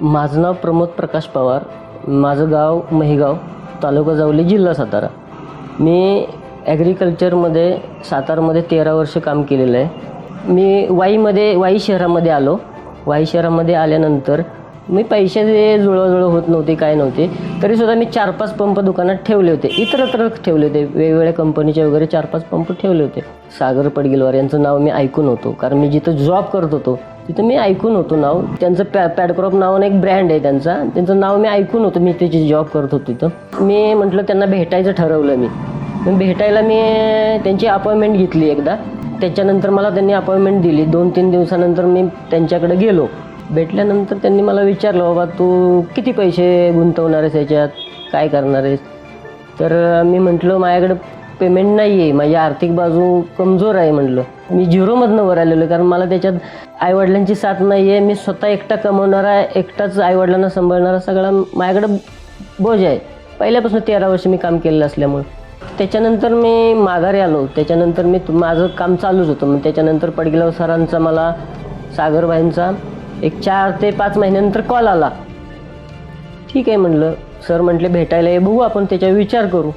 माझं नाव प्रमोद प्रकाश पवार. माझं गाव महिगाव तालुका जावली जिल्हा सातारा. मी ॲग्रिकल्चरमध्ये सातारमध्ये तेरा वर्ष काम केलेलं आहे. मी वाईमध्ये वाई शहरामध्ये आलो. वाई शहरामध्ये आल्यानंतर मी पैशाचे जुळवजुळव होत नव्हते काय नव्हते तरीसुद्धा मी चार पाच पंप दुकानात ठेवले होते. इतरत्र ठेवले होते. वेगवेगळ्या कंपनीचे वगैरे चार पाच पंप ठेवले होते. सागर पडगिलवार यांचं नाव मी ऐकून होतो. कारण मी जिथं जॉब करत होतो तिथं मी ऐकून होतो नाव. त्यांचं पॅ पॅडक्रॉप नावानं एक ब्रँड आहे त्यांचा. त्यांचं नाव मी ऐकून होतं मी त्याची जॉब करत होतो तिथं. मी म्हटलं त्यांना भेटायचं ठरवलं मी. मग भेटायला मी त्यांची अपॉइंटमेंट घेतली एकदा. त्याच्यानंतर मला त्यांनी अपॉइंटमेंट दिली. दोन तीन दिवसानंतर मी त्यांच्याकडे गेलो. भेटल्यानंतर त्यांनी मला विचारलं बाबा तू किती पैसे गुंतवणार आहेस याच्यात? काय करणार आहेस? तर मी म्हटलं माझ्याकडे पेमेंट नाही आहे माझी आर्थिक बाजू कमजोर आहे म्हटलं मी झिरोमधनं वर आलेलो कारण मला त्याच्यात आईवडिलांची साथ नाही आहे मी स्वतः एकटा कमवणारा एकटाच आईवडिलांना सांभाळणारा सगळा माझ्याकडं बोज आहे. पहिल्यापासून तेरा वर्ष मी काम केलेलं असल्यामुळं. त्याच्यानंतर मी माघारी आलो. त्याच्यानंतर मी माझं काम चालूच होतं. मग त्याच्यानंतर पडगिलाव सरांचा मला सागरबाईंचा एक चार ते पाच महिन्यानंतर कॉल आला. ठीक आहे म्हणलं. सर म्हटले भेटायला ये बघू आपण त्याच्यावर विचार करू.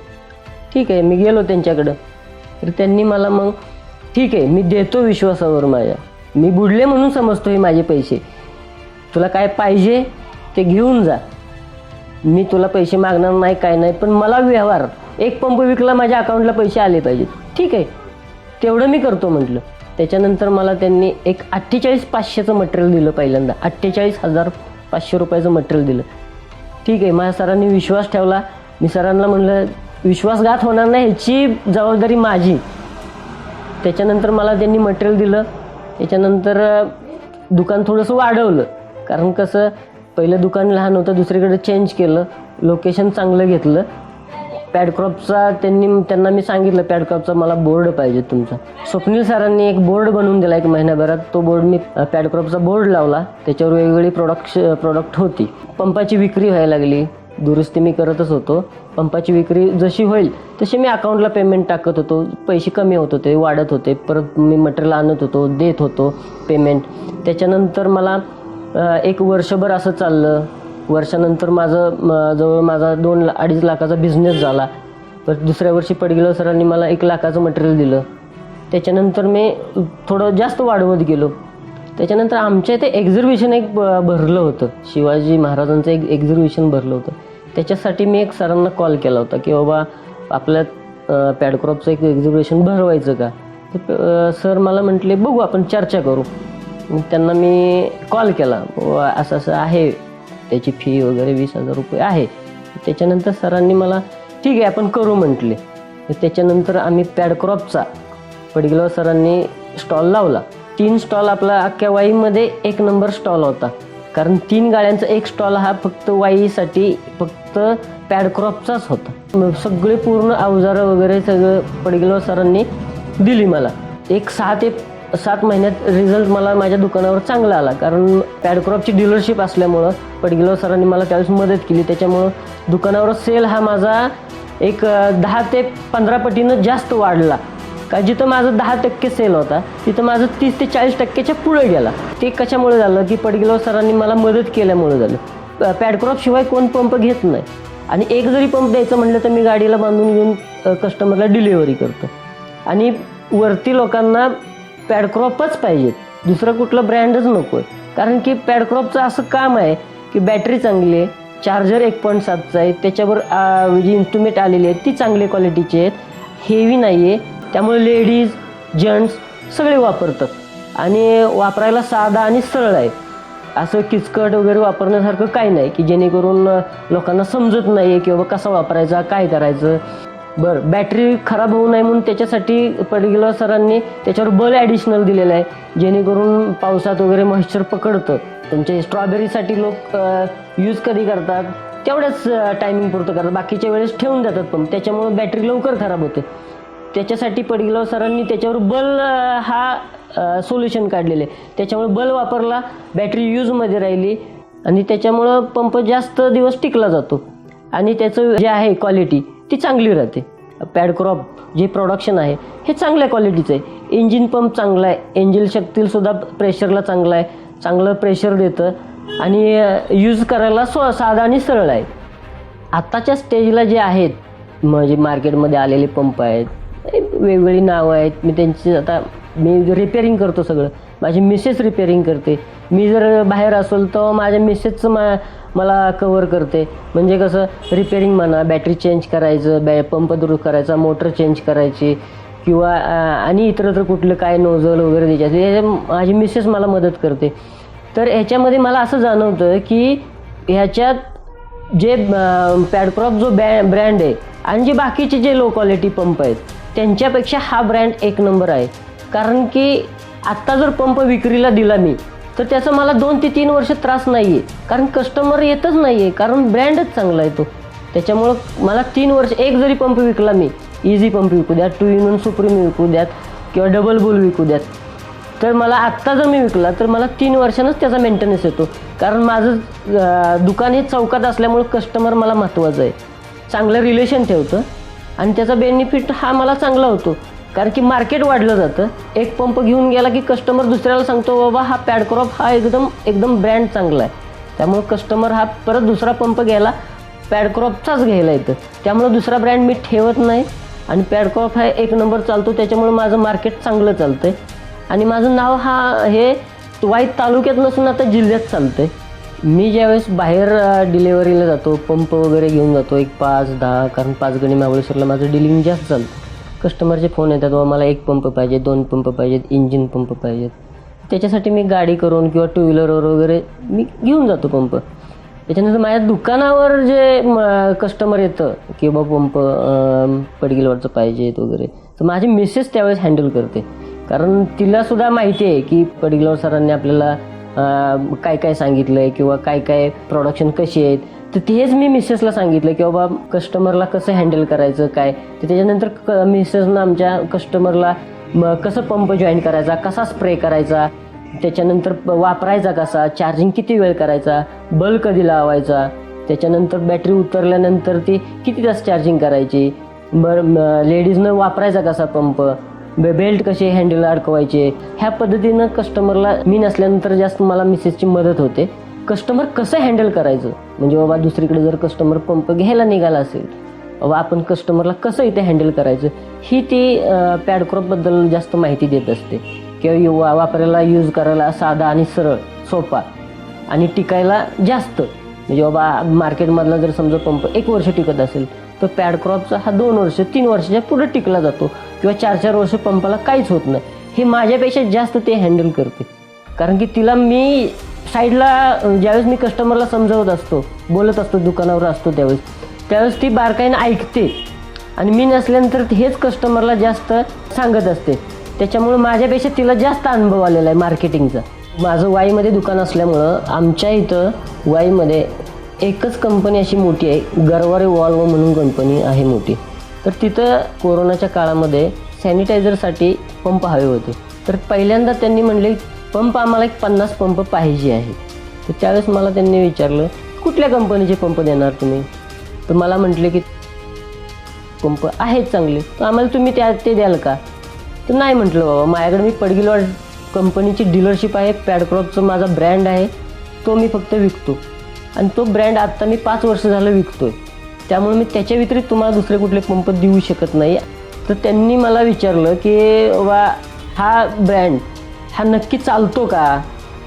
ठीक आहे मी गेलो त्यांच्याकडं. तर त्यांनी मला मग ठीक आहे मी देतो विश्वासावर माझ्या. मी बुडले म्हणून समजतो हे माझे पैसे. तुला काय पाहिजे ते घेऊन जा. मी तुला पैसे मागणार नाही काय नाही पण मला व्यवहार. एक पंप विकला माझ्या अकाउंटला पैसे आले पाहिजेत. ठीक आहे तेवढं मी करतो म्हटलं. त्याच्यानंतर मला त्यांनी एक अठ्ठेचाळीस पाचशेचं मटेरियल दिलं पहिल्यांदा. अठ्ठेचाळीस हजार पाचशे रुपयाचं मटेरियल दिलं. ठीक आहे माझ्या सरांनी विश्वास ठेवला. मी सरांना म्हणलं विश्वासघात होणार नाही ह्याची जबाबदारी माझी. त्याच्यानंतर मला त्यांनी मटेरियल दिलं. त्याच्यानंतर दुकान थोडंसं वाढवलं. कारण कसं पहिलं दुकान लहान होतं दुसरीकडे चेंज केलं. लोकेशन चांगलं घेतलं. पॅडक्रॉपचा त्यांनी त्यांना मी सांगितलं पॅडक्रॉपचा मला बोर्ड पाहिजे तुमचा. स्वप्नील सरांनी एक बोर्ड बनवून दिला एक महिन्याभरात. तो बोर्ड मी पॅडक्रॉपचा बोर्ड लावला. त्याच्यावर वेगवेगळी प्रोडक्ट प्रोडक्ट होती. पंपाची विक्री व्हायला लागली. दुरुस्ती मी करतच होतो. पंपाची विक्री जशी होईल तशी मी अकाउंटला पेमेंट टाकत होतो. पैसे कमी होत होते वाढत होते. परत मी मटेरियल आणत होतो देत होतो पेमेंट त्याच्यानंतर मला एक वर्षभर असं चाललं. वर्षानंतर माझं जवळ माझा दोन ला- अडीच लाखाचा बिझनेस झाला. पर दुसऱ्या वर्षी पडगेलो सरांनी मला एक लाखाचं मटेरियल दिलं. त्याच्यानंतर मी थोडं जास्त वाढवत गेलो. त्याच्यानंतर आमच्या इथे एक्झिबिशन एक भरलं होतं. शिवाजी महाराजांचं एक एक्झिबिशन भरलं होतं. त्याच्यासाठी मी एक सरांना कॉल केला होता की बाबा आपल्या पॅडक्रॉपचं एक एक्झिबिशन भरवायचं का? तर सर मला म्हटले बघू आपण चर्चा करू. मग त्यांना मी कॉल. केला असं असं आहे. त्याची फी वगैरे वीस हजार रुपये आहे. त्याच्यानंतर सरांनी मला ठीक आहे आपण करू म्हटले. त्याच्यानंतर आम्ही पॅडक्रॉपचा पडगिलाव सरांनी स्टॉल लावला. तीन स्टॉल आपला अख्ख्या वाईमध्ये एक नंबर स्टॉल होता. कारण तीन गाड्यांचा एक स्टॉल हा फक्त वाईसाठी फक्त पॅडक्रॉपचाच होता. मग सगळे पूर्ण अवजारं वगैरे सगळं पडगेलो सरांनी दिली मला. एक सहा ते सात महिन्यात रिझल्ट मला माझ्या दुकानावर चांगला आला. कारण पॅडक्रॉपची डीलरशिप असल्यामुळं पडगेलो सरांनी मला त्यावेळेस मदत केली. त्याच्यामुळं दुकानावर सेल हा माझा एक दहा ते पंधरा पटीनं जास्त वाढला. का जिथं माझं दहा टक्के सेल होता तिथं माझं तीस ते चाळीस टक्क्याच्या पुढे गेला. ते कशामुळे झालं? की पडगिलाव सरांनी मला मदत केल्यामुळे झालं. प- पॅडक्रॉप शिवाय कोण पंप घेत नाही. आणि एक जरी पंप द्यायचं म्हटलं तर मी गाडीला बांधून घेऊन कस्टमरला डिलिव्हरी करतो. आणि वरती लोकांना पॅडक्रॉपच पाहिजेत दुसरा कुठला ब्रँडच नको आहे कारण की पॅडक्रॉपचं असं काम आहे की बॅटरी चांगली आहे चार्जर एक पॉईंट सातचा आहे त्याच्यावर जी इन्स्ट्रुमेंट आलेली आहेत ती चांगल्या क्वालिटीची आहेत हेवी नाही आहे त्यामुळे लेडीज जेंट्स सगळे वापरतात. आणि वापरायला साधा आणि सरळ आहे. असं किचकट वगैरे वापरण्यासारखं काही नाही की जेणेकरून लोकांना समजत नाही आहे की बाबा कसा वापरायचा काय करायचं. बरं बॅटरी खराब होऊ नये म्हणून त्याच्यासाठी पर्टिक्युलर सरांनी त्याच्यावर बल ॲडिशनल दिलेलं आहे जेणेकरून पावसात वगैरे मॉइश्चर पकडतं. तुमचे स्ट्रॉबेरीसाठी लोक यूज कधी करतात? तेवढ्याच टायमिंग पुरतं करतात. बाकीच्या वेळेस ठेवून जातात पण त्याच्यामुळे बॅटरी लवकर खराब होते. त्याच्यासाठी पडगिलाव सरांनी त्याच्यावर बल हा सोल्युशन काढलेले. आहे त्याच्यामुळे बल वापरला बॅटरी यूजमध्ये राहिली आणि त्याच्यामुळं पंप जास्त दिवस टिकला जातो. आणि त्याचं जे आहे क्वालिटी ती चांगली राहते. पॅडक्रॉप जे प्रोडक्शन आहे हे चांगल्या क्वालिटीचं आहे. इंजिन पंप चांगला आहे. इंजिन शक्तीसुद्धा प्रेशरला चांगला आहे. चांगलं प्रेशर देतं. आणि यूज करायला स्व साधा आणि सरळ आहे. आत्ताच्या स्टेजला जे आहेत म्हणजे मार्केटमध्ये आलेले पंप आहेत वेगवेगळी नावं आहेत. मी त्यांची आता मी रिपेअरिंग करतो सगळं माझी मिसेस रिपेअरिंग करते. मी जर बाहेर असेल तर माझ्या मिसेसचं मा मला कवर करते. म्हणजे कसं रिपेअरिंग म्हणा बॅटरी चेंज करायचं बॅ पंप दुरुस्त करायचा मोटर चेंज करायची किंवा आणि आणि इतरत्र कुठलं काय नोझल वगैरे द्यायचं. हे माझी मिसेस मला मदत करते. तर ह्याच्यामध्ये मला असं जाणवतं की ह्याच्यात जे पॅडक्रॉप जो बॅ ब्रँड आहे आणि जे बाकीचे जे लो क्वालिटी पंप आहेत त्यांच्यापेक्षा हा ब्रँड एक नंबर आहे. कारण की आत्ता जर पंप विक्रीला दिला मी तर त्याचा मला दोन ते तीन वर्ष त्रास नाही आहे कारण कस्टमर येतच नाही आहे कारण ब्रँडच चांगला आहे तो. त्याच्यामुळं मला तीन वर्ष एक जरी पंप विकला मी इझी पंप विकू द्यात टू इन वन सुप्रीम विकू द्यात किंवा डबल बुल विकू द्यात तर मला आत्ता जर मी विकला तर मला तीन वर्षानंच त्याचा मेंटेनन्स येतो. कारण माझं दुकान हे चौकात असल्यामुळं कस्टमर मला महत्त्वाचं आहे. चांगलं रिलेशन ठेवतं. आणि त्याचा बेनिफिट हा मला चांगला होतो. कारण की मार्केट वाढलं जातं. एक पंप घेऊन गेला की कस्टमर दुसऱ्याला सांगतो बाबा हा पॅडक्रॉप हा एकदम एकदम ब्रँड चांगला आहे. त्यामुळं कस्टमर हा परत दुसरा पंप घ्यायला पॅडक्रॉपचाच घ्यायला येतं. त्यामुळं दुसरा ब्रँड मी ठेवत नाही. आणि पॅडक्रॉप हा एक नंबर चालतो. त्याच्यामुळे माझं मार्केट चांगलं चालतं आहे आणि माझं नाव हा हे वाईट तालुक्यात नसून आता जिल्ह्यात चालतं आहे मी ज्यावेळेस बाहेर डिलेवरीला जातो पंप वगैरे घेऊन जातो एक पाच दहा कारण पाच गणी महाबळेश्वरला माझं डिलिंग जास्त चालतं. कस्टमरचे फोन येतात बाबा मला एक पंप पाहिजे दोन पंप पाहिजेत इंजिन पंप पाहिजेत. त्याच्यासाठी मी गाडी करून किंवा टू व्हीलरवर वगैरे मी घेऊन जातो पंप त्याच्यानंतर माझ्या दुकानावर जे कस्टमर येतं की बाबा पंप अं, पडगिलवरचं पाहिजेत वगैरे. तर माझी मिसेस त्यावेळेस हँडल करते. कारण तिलासुद्धा माहिती आहे की पडगिलवर सरांनी आपल्याला काय काय सांगितलं आहे किंवा काय काय प्रोडक्शन कशी आहेत तर तेच मी मिसेसला सांगितलं की बाबा कस्टमरला कसं हँडल करायचं काय? तर त्याच्यानंतर क मिसेसनं आमच्या कस्टमरला कसं पंप जॉईन करायचा कसा स्प्रे करायचा त्याच्यानंतर वापरायचा कसा चार्जिंग किती वेळ करायचा बल्ब कधी लावायचा त्याच्यानंतर बॅटरी उतरल्यानंतर ती किती तास चार्जिंग करायची बरं लेडीजनं वापरायचा कसा पंप बेल्ट कसे हँडल अडकवायचे? ह्या पद्धतीनं कस्टमरला मी नसल्यानंतर जास्त मला मिसेसची मदत होते. कस्टमर कसं हँडल करायचं? म्हणजे बाबा दुसरीकडे जर कस्टमर पंप घ्यायला निघाला असेल बाबा आपण कस्टमरला कसं इथे हँडल करायचं? ही ती पॅडक्रॉपबद्दल जास्त माहिती देत असते. किंवा युवा वापरायला यूज करायला साधा आणि सरळ सोपा आणि टिकायला जास्त. म्हणजे बाबा मार्केटमधला जर समजा पंप एक वर्ष टिकत असेल तर पॅडक्रॉपचा हा दोन वर्ष तीन वर्षाच्या पुढे टिकला जातो. किंवा चार चार वर्ष पंपाला काहीच होत नाही. हे माझ्यापेक्षा जास्त ते हँडल करते. कारण की तिला मी साईडला ज्यावेळेस मी कस्टमरला समजावत असतो बोलत असतो दुकानावर असतो त्यावेळेस त्यावेळेस ती बारकाईनं ऐकते. आणि मी नसल्यानंतर हेच कस्टमरला जास्त सांगत असते. त्याच्यामुळं माझ्यापेक्षा तिला जास्त अनुभव आलेला आहे मार्केटिंगचा माझं वाईमध्ये दुकान असल्यामुळं आमच्या इथं वाईमध्ये एकच कंपनी अशी मोठी आहे गरवारे वॉल्व म्हणून कंपनी आहे मोठी. तर तिथं कोरोनाच्या काळामध्ये सॅनिटायझरसाठी पंप हवे होते. तर पहिल्यांदा त्यांनी म्हणले पंप आम्हाला एक पन्नास पंप पाहिजे आहे. तर त्यावेळेस मला त्यांनी विचारलं कुठल्या कंपनीचे पंप देणार तुम्ही? तर मला म्हटले की पंप आहेत चांगले तर आम्हाला तुम्ही त्या ते द्याल का? तर नाही म्हटलं बाबा माझ्याकडे मी पडगिलवाड कंपनीची डीलरशिप आहे पॅडक्रॉपचं माझा ब्रँड आहे तो मी फक्त विकतो. आणि तो ब्रँड आत्ता मी पाच वर्ष झालं विकतो आहे त्यामुळे मी त्याच्या व्यतिरिक्त तुम्हाला दुसरे कुठले पंप देऊ शकत नाही. तर त्यांनी मला विचारलं की बाबा हा ब्रँड हा नक्की चालतो का?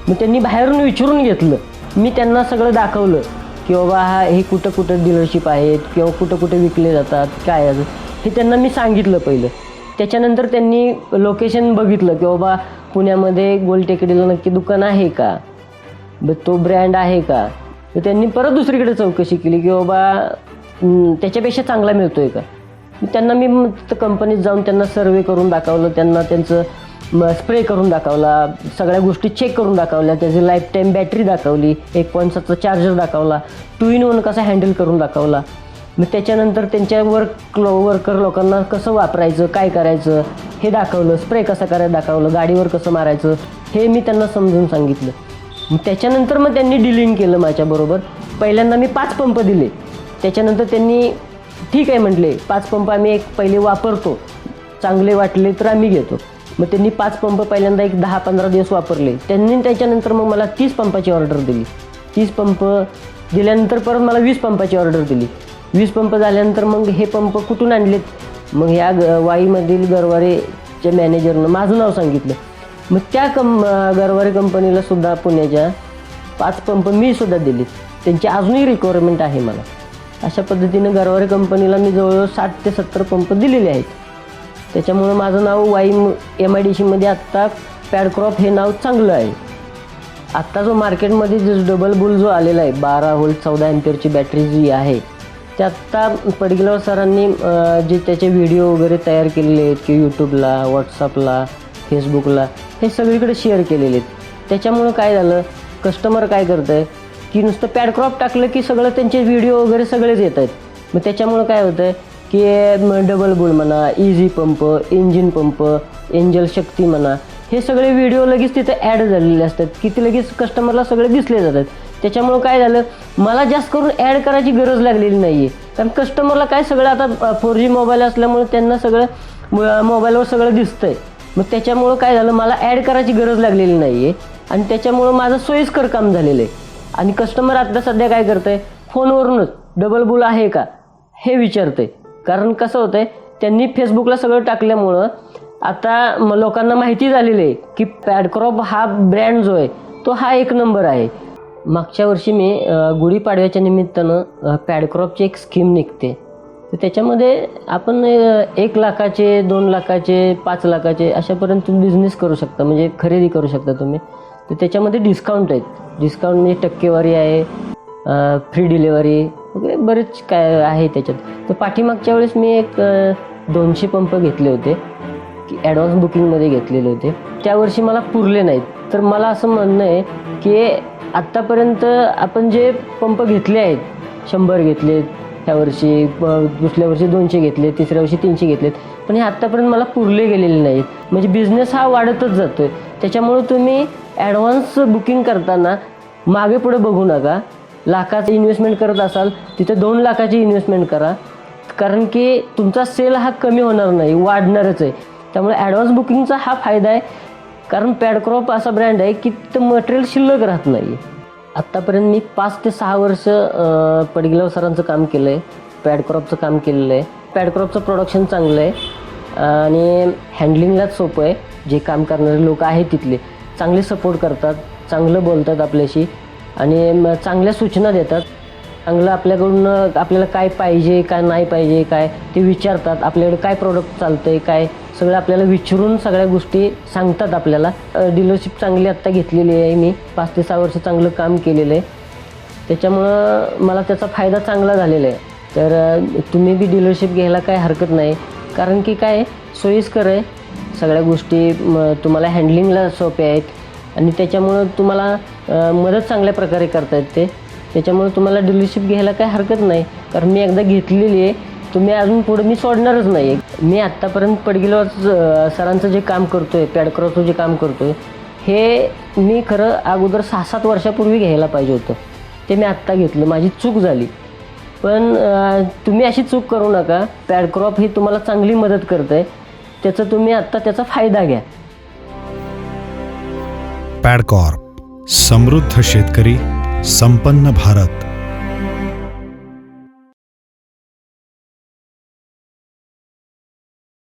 मग त्यांनी बाहेरून विचारून घेतलं. मी त्यांना सगळं दाखवलं की बाबा हा हे कुठं कुठं डीलरशिप आहेत किंवा कुठं कुठे विकले जातात काय आहे? हे त्यांना मी सांगितलं पहिलं. त्याच्यानंतर त्यांनी लोकेशन बघितलं की बाबा पुण्यामध्ये गोलटेकडीला नक्की दुकान आहे का? तो ब्रँड आहे का? तर त्यांनी परत दुसरीकडे चौकशी केली की बाबा त्याच्यापेक्षा चांगला मिळतोय का? त्यांना मी मग कंपनीत जाऊन त्यांना सर्वे करून दाखवलं त्यांना त्यांचं स्प्रे करून दाखवला सगळ्या गोष्टी चेक करून दाखवल्या त्याची लाईफ टाईम बॅटरी दाखवली एक पॉईंट सातचा चार्जर दाखवला टू इन वन कसा हँडल करून दाखवला. मग त्याच्यानंतर त्यांच्या वर्क लो वर्कर लोकांना कसं वापरायचं काय करायचं हे दाखवलं स्प्रे कसा करायला दाखवलं गाडीवर कसं मारायचं हे मी त्यांना समजून सांगितलं. मग त्याच्यानंतर मग त्यांनी डिलिंग केलं माझ्याबरोबर. पहिल्यांदा मी पाच पंप दिले. त्याच्यानंतर त्यांनी ठीक आहे म्हटले पाच पंप आम्ही एक पहिले वापरतो. चांगले वाटले तर आम्ही घेतो. मग त्यांनी पाच पंप पहिल्यांदा एक दहा पंधरा दिवस वापरले. त्यांनी त्याच्यानंतर मग मला तीस पंपाची ऑर्डर दिली. तीस पंप दिल्यानंतर परत मला वीस पंपाची ऑर्डर दिली. वीस पंप झाल्यानंतर मग हे पंप कुठून आणलेत? मग ह्या ग वाईमधील गरवारेच्या मॅनेजरनं माझं नाव सांगितलं. मग त्या कं गरवारे कंपनीला सुद्धा पुण्याच्या पाच पंप मी सुद्धा दिलेत. त्यांची अजूनही रिक्वायरमेंट आहे मला. अशा पद्धतीनं गरवारे कंपनीला मी जवळजवळ साठ ते सत्तर पंप दिलेले आहेत. त्याच्यामुळं माझं नाव वाईम एम आय डी सीमध्ये आत्ता पॅडक्रॉप हे नाव चांगलं आहे. आत्ता जो मार्केटमध्ये जो डबल बुल जो आलेला आहे बारा होल्ट चौदा एम्पियरची बॅटरी जी आहे ते आत्ता पडगिलावर सरांनी जे त्याचे व्हिडिओ वगैरे तयार केलेले आहेत की यूट्यूबला व्हॉट्सअपला फेसबुकला हे सगळीकडे शेअर केलेले आहेत. त्याच्यामुळं काय झालं कस्टमर काय करतं आहे की नुसतं पॅडक्रॉप टाकलं की सगळं त्यांचे व्हिडिओ वगैरे सगळेच येत आहेत. मग त्याच्यामुळं काय होतं आहे की डबल बुल म्हणा easy pump engine pump angel Shakti म्हणा हे सगळे व्हिडिओ लगेच तिथे ॲड झालेले असतात की ते लगेच कस्टमरला सगळे दिसले जातात. त्याच्यामुळं काय झालं मला जास्त करून ॲड करायची गरज लागलेली नाही आहे कारण कस्टमरला काय सगळं आता फोर जी मोबाईल असल्यामुळे त्यांना सगळं मोबाईलवर सगळं दिसतं आहे मग त्याच्यामुळं काय झालं मला ॲड करायची गरज लागलेली नाही आहे आणि त्याच्यामुळं माझं सोयीस्कर काम झालेलं आहे. आणि कस्टमर आता सध्या काय करतंय? फोनवरूनच. डबल बुल आहे का? हे विचारते कारण कसं होतंय त्यांनी फेसबुकला सगळं टाकल्यामुळं आता म लोकांना माहिती झालेली आहे की पॅडक्रॉप हा ब्रँड जो आहे तो हा एक नंबर आहे. मागच्या वर्षी मी गुढीपाडव्याच्या निमित्तानं पॅडक्रॉपची एक स्कीम निघते. तर त्याच्यामध्ये आपण एक लाखाचे दोन लाखाचे पाच लाखाचे अशापर्यंत तुम्ही बिझनेस करू शकता. म्हणजे खरेदी करू शकता तुम्ही. तर त्याच्यामध्ये डिस्काउंट आहेत. डिस्काउंट म्हणजे टक्केवारी आहे फ्री डिलेवरी वगैरे बरेच काय आहे त्याच्यात. तर पाठीमागच्या वेळेस मी एक दोनशे पंप घेतले होते. की ॲडव्हान्स बुकिंगमध्ये घेतलेले होते. त्यावर्षी मला पुरले नाहीत. तर मला असं म्हणणं आहे की आत्तापर्यंत आपण जे पंप घेतले आहेत शंभर घेतलेत ह्या वर्षी दुसऱ्या वर्षी दोनशे घेतले तिसऱ्या वर्षी तीनशे घेतलेत. पण हे आत्तापर्यंत मला पुरले गेलेले नाहीत. म्हणजे बिझनेस हा वाढतच जातो आहे त्याच्यामुळं तुम्ही ॲडव्हान्स बुकिंग करताना मागे पुढे बघू नका. लाखाची इन्व्हेस्टमेंट करत असाल तिथे दोन लाखाची इन्व्हेस्टमेंट करा. कारण की तुमचा सेल हा कमी होणार नाही वाढणारच आहे. त्यामुळे ॲडव्हान्स बुकिंगचा हा फायदा आहे. कारण पॅडक्रॉप असा ब्रँड आहे की तिथं मटेरियल शिल्लक राहत नाही आत्तापर्यंत मी पाच ते सहा वर्ष पडगिलाव सरांचं काम केलं आहे पॅडक्रॉपचं काम केलेलं आहे पॅडक्रॉपचं प्रोडक्शन चांगलं आहे आणि हँडलिंगलाच सोपं आहे. जे काम करणारे लोक आहेत तिथले चांगले सपोर्ट करतात चांगलं बोलतात आपल्याशी आणि चांगल्या सूचना देतात. चांगलं आपल्याकडून आपल्याला काय पाहिजे काय नाही पाहिजे काय ते विचारतात आपल्याकडे काय प्रोडक्ट चालतं आहे काय सगळं आपल्याला विचारून सगळ्या गोष्टी सांगतात आपल्याला. डीलरशिप चांगली आत्ता घेतलेली आहे मी. पाच ते सहा वर्ष चांगलं काम केलेलं आहे. त्याच्यामुळं मला त्याचा फायदा चांगला झालेला आहे. तर तुम्ही बी डीलरशिप घ्यायला काय हरकत नाही. कारण की काय सोयीस्कर आहे. सगळ्या गोष्टी तुम्हाला हँडलिंगला सोप्या आहेत. आणि त्याच्यामुळं तुम्हाला मदत चांगल्या प्रकारे करता येते. त्याच्यामुळे तुम्हाला डीलरशिप घ्यायला काय हरकत नाही. कारण मी एकदा घेतलेली आहे. तुम्ही अजून पुढे मी सोडणारच नाही मी आत्तापर्यंत पडगिलो सरांचं जे काम करतो आहे पॅडक्रॉसचं जे काम करतो आहे हे मी खरं अगोदर सहा सात वर्षापूर्वी घ्यायला पाहिजे होतं. ते मी आत्ता घेतलं. माझी चूक झाली. पण तुम्ही अशी चूक करू नका. पॅडक्रॉप ही तुम्हाला चांगली मदत करतं आहे त्याचा तुम्ही आत्ता त्याचा फायदा घ्या. पॅडकॉर्प. समृद्ध शेतकरी संपन्न भारत.